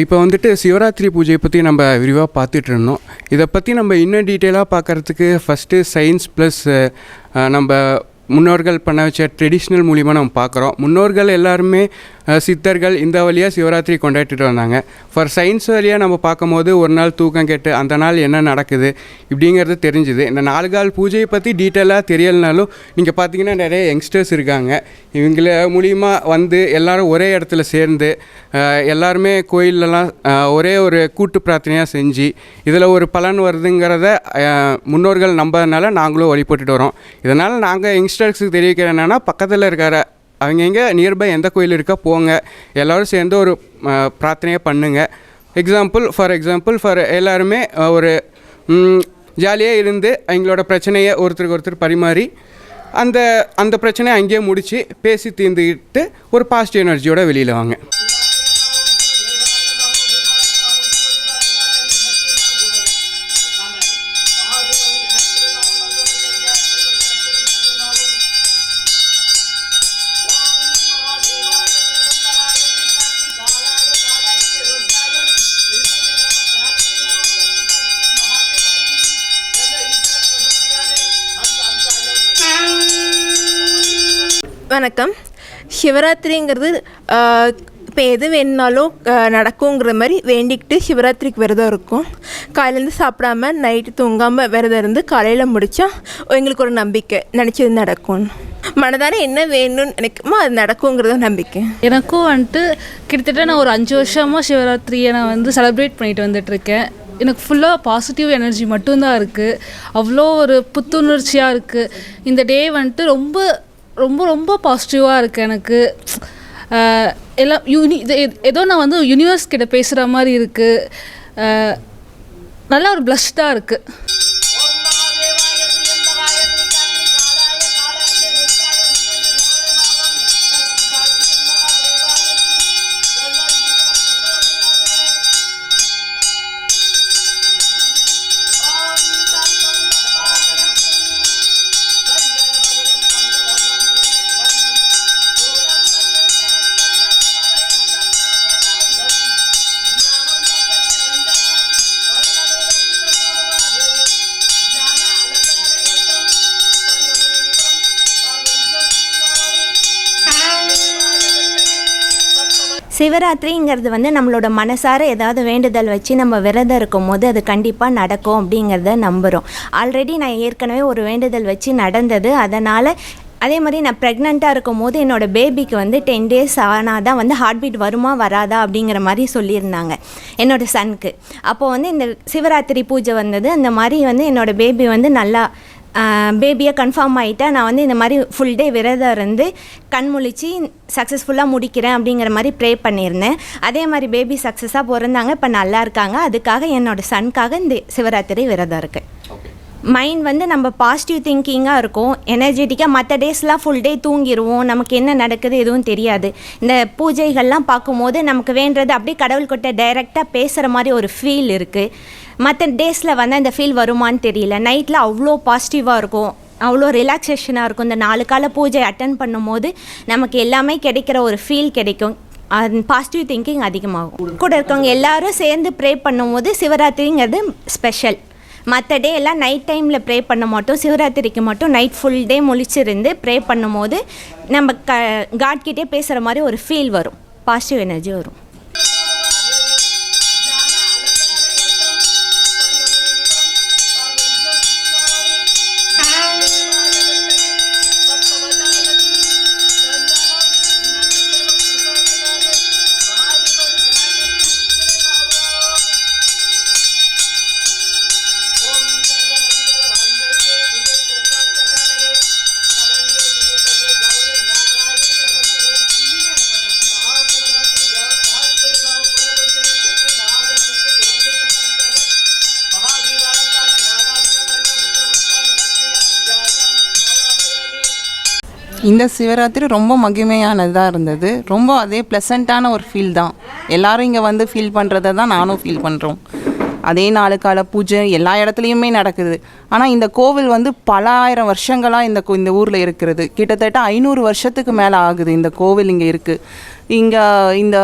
இப்போ வந்துட்டு சிவராத்திரி பூஜையை பற்றி நம்ம விரிவாக பார்த்துட்டு இருந்தோம். இதை பற்றி நம்ம இன்னும் டீட்டெயிலாக பார்க்குறதுக்கு ஃபஸ்ட்டு சயின்ஸ் ப்ளஸ் நம்ம முன்னோர்கள் பண்ண வச்ச ட்ரெடிஷ்னல் மூலிமா நம்ம பார்க்குறோம். முன்னோர்கள் எல்லாருமே சித்தர்கள் இந்த வழியாக சிவராத்திரி கொண்டாடிட்டு வந்தாங்க. ஃபார் சயின்ஸ் வழியாக நம்ம பார்க்கும்போது ஒரு நாள் தூக்கம் கெட்டு அந்த நாள் என்ன நடக்குது இப்படிங்கிறது தெரிஞ்சுது. இந்த நாலு கால் பூஜையை பற்றி டீட்டெயிலாக தெரியலனாலும் நீங்கள் பார்த்தீங்கன்னா நிறைய யங்ஸ்டர்ஸ் இருக்காங்க. இவங்கள மூலியமாக வந்து எல்லோரும் ஒரே இடத்துல சேர்ந்து எல்லாருமே கோயிலெலாம் ஒரே ஒரு கூட்டு பிரார்த்தனையாக செஞ்சு இதில் ஒரு பலன் வருதுங்கிறத முன்னோர்கள் நம்பதுனால நாங்களும் வழிபட்டுட்டு வரோம். இதனால் நாங்கள் யங்ஸ்டர்ஸுக்கு தெரிவிக்கிற என்னென்னா பக்கத்தில் இருக்கிற அங்கங்கே நியர்பை எந்த கோயில் இருக்கா போங்க. எல்லோரும் சேர்ந்து ஒரு பிரார்த்தனையாக பிரார்த்தனையை பண்ணுங்க. எக்ஸாம்பிள் ஃபார் எக்ஸாம்பிள் ஃபார் எல்லாருமே ஒரு ஜாலியாக இருந்து அவங்களோட பிரச்சனையை ஒருத்தருக்கு ஒருத்தர் பரிமாறி அந்த அந்த பிரச்சனையை அங்கேயே முடித்து பேசி தீர்ந்துக்கிட்டு ஒரு பாசிட்டிவ் எனர்ஜியோட வெளியில் வாங்க. வணக்கம். சிவராத்திரிங்கிறது இப்போ எது வேணுனாலும் நடக்குங்கிற மாதிரி வேண்டிக்கிட்டு சிவராத்திரிக்கு விரதம் இருக்கும். காலையிலேருந்து சாப்பிடாம நைட்டு தூங்காமல் விரதம் இருந்து காலையில் முடித்தா எங்களுக்கு ஒரு நம்பிக்கை. நினச்சது நடக்கும் மனதார என்ன வேணும்னு நினைக்குமோ அது நடக்குங்கிறது நம்பிக்கை. எனக்கும் வந்துட்டு கிட்டத்தட்ட நான் ஒரு அஞ்சு வருஷமாக சிவராத்திரியை நான் வந்து செலிப்ரேட் பண்ணிட்டு வந்துட்டுருக்கேன். எனக்கு ஃபுல்லாக பாசிட்டிவ் எனர்ஜி மட்டும்தான் இருக்குது அவ்வளோ ஒரு புத்துணர்ச்சியாக இருக்குது இந்த டே வந்துட்டு ரொம்ப ரொம்ப ரொம்ப பாசிட்டிவாக இருக்குது எனக்கு. எல்லாம் யூனி இது ஏதோ நான் வந்து யூனிவர்ஸ் கிட்ட பேசுகிற மாதிரி இருக்குது நல்லா ஒரு ப்ளஷ்டாக இருக்குது சிவராத்திரிங்கிறது வந்து நம்மளோட மனசார ஏதாவது வேண்டுதல் வச்சு நம்ம விரதம் இருக்கும் போது அது கண்டிப்பாக நடக்கும் அப்படிங்கிறத நம்புகிறோம் ஆல்ரெடி நான் ஏற்கனவே ஒரு வேண்டுதல் வச்சு நடந்தது. அதனால் அதே மாதிரி நான் ப்ரெக்னெண்ட்டாக இருக்கும் போது என்னோட பேபிக்கு வந்து டென் டேஸ் ஆனால் தான் வந்து ஹார்ட் பீட் வருமா வராதா அப்படிங்கிற மாதிரி சொல்லியிருந்தாங்க என்னோடய சனுக்கு அப்போது வந்து இந்த சிவராத்திரி பூஜை வந்தது. அந்த மாதிரி வந்து என்னோடய பேபி வந்து நல்லா பேபியை கன்ஃபார்ம் ஆகிட்டா நான் வந்து இந்த மாதிரி ஃபுல் டே விரதம் இருந்து கண் முழிச்சு சக்ஸஸ்ஃபுல்லாக முடிக்கிறேன் அப்படிங்கிற மாதிரி ப்ரே பண்ணியிருந்தேன். அதே மாதிரி பேபி சக்ஸஸாக பிறந்தாங்க இப்போ நல்லா இருக்காங்க. அதுக்காக என்னோட சனுக்காக இந்த சிவராத்திரி விரதம் இருக்குது மைண்ட் வந்து நம்ம பாசிட்டிவ் திங்கிங்காக இருக்கும். எனர்ஜெட்டிக்காக மற்ற டேஸ்லாம் ஃபுல் டே தூங்கிடுவோம் நமக்கு என்ன நடக்குது எதுவும் தெரியாது. இந்த பூஜைகள்லாம் பார்க்கும்போது நமக்கு வேண்டது அப்படியே கடவுள்கிட்ட டைரெக்டாக பேசுகிற மாதிரி ஒரு ஃபீல் இருக்குது மற்ற டேஸில் வந்து அந்த ஃபீல் வருமான்னு தெரியல. நைட்டில் அவ்வளோ பாசிட்டிவாக இருக்கும். அவ்வளோ ரிலாக்ஸேஷனாக இருக்கும். இந்த நாலு கால பூஜை அட்டன் பண்ணும்போது நமக்கு எல்லாமே கிடைக்கிற ஒரு ஃபீல் கிடைக்கும். பாசிட்டிவ் திங்கிங் அதிகமாகும். கூட இருக்கவங்க எல்லாரும் சேர்ந்து ப்ரே பண்ணும்போது சிவராத்திரிங்கிறது ஸ்பெஷல் மற்ற டே எல்லாம் நைட் டைமில் ப்ரே பண்ண மாட்டோம். சிவராத்திரிக்கு மட்டும் நைட் ஃபுல் டே முழிச்சிருந்து ப்ரே பண்ணும்போது நம்ம க காட்கிட்டே பேசுகிற மாதிரி ஒரு ஃபீல் வரும். பாசிட்டிவ் எனர்ஜி வரும். இந்த சிவராத்திரி ரொம்ப மகிமையானதாக இருந்தது. ரொம்ப அதே ப்ளசண்ட்டான ஒரு ஃபீல் தான். எல்லாரும் இங்கே வந்து ஃபீல் பண்ணுறத தான் நானும் ஃபீல் பண்ணுறோம் அதே நாளுக்கால பூஜை எல்லா இடத்துலையுமே நடக்குது. ஆனால் இந்த கோவில் வந்து பல ஆயிரம் வருஷங்களாக இந்த கோ- இந்த ஊரில் இருக்கிறது. கிட்டத்தட்ட ஐநூறு வருஷத்துக்கு மேலே ஆகுது இந்த கோவில் இங்கே இருக்குது இங்கே இந்த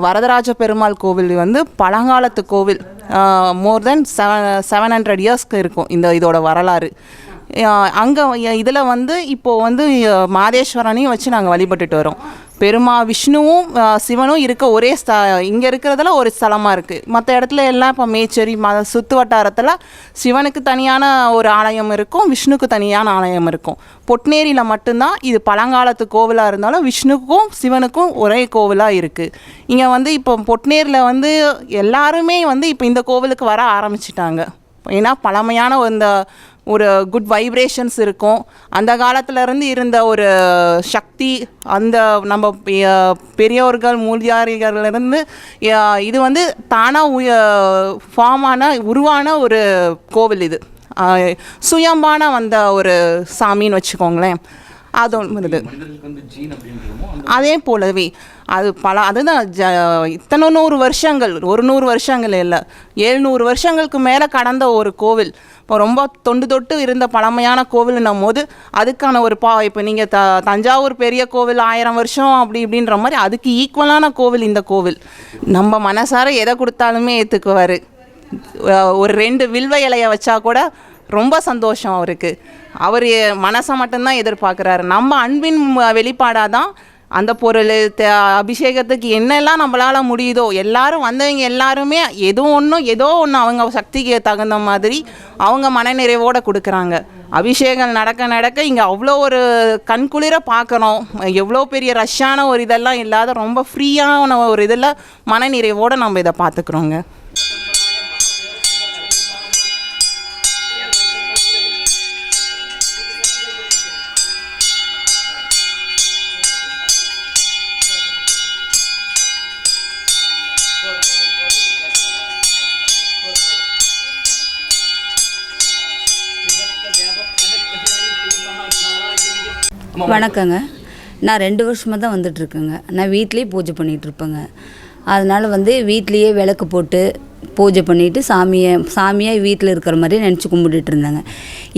வரதராஜ பெருமாள் கோவில் வந்து பழங்காலத்து கோவில். More than seven seven hundred இயர்ஸ்க்கு இருக்கும் இந்த இதோட வரலாறு. அங்கே இதில் வந்து இப்போது வந்து மாதேஸ்வரனையும் வச்சு நாங்கள் வழிபட்டுட்டு வரோம். பெருமா விஷ்ணுவும் சிவனும் இருக்க ஒரே ஸ்த இங்கே இருக்கிறதுல ஒரு ஸ்தலமாக இருக்குது மற்ற இடத்துல எல்லாம் இப்போ மேச்சேரி ம சுற்று வட்டாரத்தில் சிவனுக்கு தனியான ஒரு ஆலயம் இருக்கும் விஷ்ணுக்கு தனியான ஆலயம் இருக்கும். பொட்னேரியில் மட்டும்தான் இது பழங்காலத்து கோவிலாக இருந்தாலும் விஷ்ணுக்கும் சிவனுக்கும் ஒரே கோவிலாக இருக்குது இங்கே வந்து இப்போ பொட்னேரியில் வந்து எல்லாருமே வந்து இப்போ இந்த கோவிலுக்கு வர ஆரம்பிச்சிட்டாங்க. ஏன்னா பழமையான இந்த ஒரு குட் வைப்ரேஷன்ஸ் இருக்கும். அந்த காலத்துலேருந்து இருந்த ஒரு சக்தி அந்த நம்ம பெரியோர்கள் மூலியாரிகளிலிருந்து இது வந்து தானாக உய ஃபார்மான உருவான ஒரு கோவில் இது. சுயம்பான வந்த ஒரு சாமின்னு வச்சுக்கோங்களேன். அது ஒன்று இது அதே போலவே அது பல அதுதான் ஜ இத்தனை நூறு வருஷங்கள் ஒரு நூறு வருஷங்கள் இல்லை ஏழ்நூறு வருஷங்களுக்கு மேலே கடந்த ஒரு கோவில். இப்போ ரொம்ப தொண்டு தொட்டு இருந்த பழமையான கோவில்னும் போது அதுக்கான ஒரு பா இப்போ நீங்கள் த தஞ்சாவூர் பெரிய கோவில் ஆயிரம் வருஷம் அப்படி இப்படின்ற மாதிரி அதுக்கு ஈக்குவலான கோவில் இந்த கோவில். நம்ம மனசார எதை கொடுத்தாலுமே ஏற்றுக்குவார் ஒரு ரெண்டு வில்வ இலைய வச்சா கூட ரொம்ப சந்தோஷம் அவருக்கு. அவர் மனசை மட்டும்தான் எதிர்பார்க்குறாரு. நம்ம அன்பின் வெளிப்பாடாக தான் அந்த பொருள் த- அபிஷேகத்துக்கு என்னெல்லாம் நம்மளால் முடியுதோ எல்லாரும் வந்தவங்க எல்லாருமே எதோ ஒன்றும் ஏதோ ஒன்று அவங்க சக்திக்கு தகுந்த மாதிரி அவங்க மனநிறைவோடு கொடுக்குறாங்க. அபிஷேகம் நடக்க நடக்க இங்கே அவ்வளோ ஒரு கண்குளிர பார்க்குறோம் எவ்வளோ பெரிய ரஷ்ஷான ஒரு இதெல்லாம் இல்லாத ரொம்ப ஃப்ரீயான ஒரு இதில் மனநிறைவோடு நம்ம இதை பார்த்துக்குறோங்க. வணக்கங்க. நான் ரெண்டு வருஷமாக தான் வந்துட்டுருக்கேங்க நான் வீட்லேயே பூஜை பண்ணிகிட்ருப்பேங்க அதனால் வந்து வீட்லேயே விளக்கு போட்டு பூஜை பண்ணிவிட்டு சாமியை சாமியாக வீட்டில் இருக்கிற மாதிரி நினச்சி கும்பிட்டுட்டு இருந்தேங்க.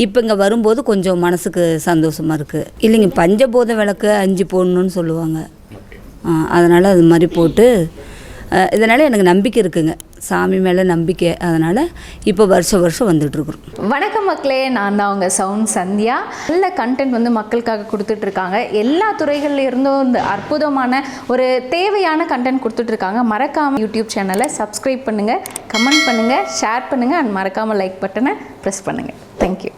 இப்போ இங்கே வரும்போது கொஞ்சம் மனசுக்கு சந்தோஷமாக இருக்குது இல்லைங்க பஞ்சபூத விளக்கு அஞ்சு போடணும்னு சொல்லுவாங்க. அதனால் அது மாதிரி போட்டு இதனால் எனக்கு நம்பிக்கை இருக்குங்க. சாமி மேலே நம்பிக்கை. அதனால் இப்போ வருஷம் வருஷம் வந்துட்டுருக்குறோம் வணக்கம் மக்களே நான் தான் உங்கள் சவுண்ட் சந்தியா. நல்ல கண்டென்ட் வந்து மக்களுக்காக கொடுத்துட்ருக்காங்க எல்லா துறைகள்ல இருந்தும் இந்த அற்புதமான ஒரு தேவையான கண்டென்ட் கொடுத்துட்ருக்காங்க மறக்காமல் யூடியூப் சேனலை சப்ஸ்கிரைப் பண்ணுங்கள் கமெண்ட் பண்ணுங்கள் ஷேர் பண்ணுங்கள் அண்ட் மறக்காமல் லைக் பட்டனை ப்ரெஸ் பண்ணுங்கள் தேங்க்யூ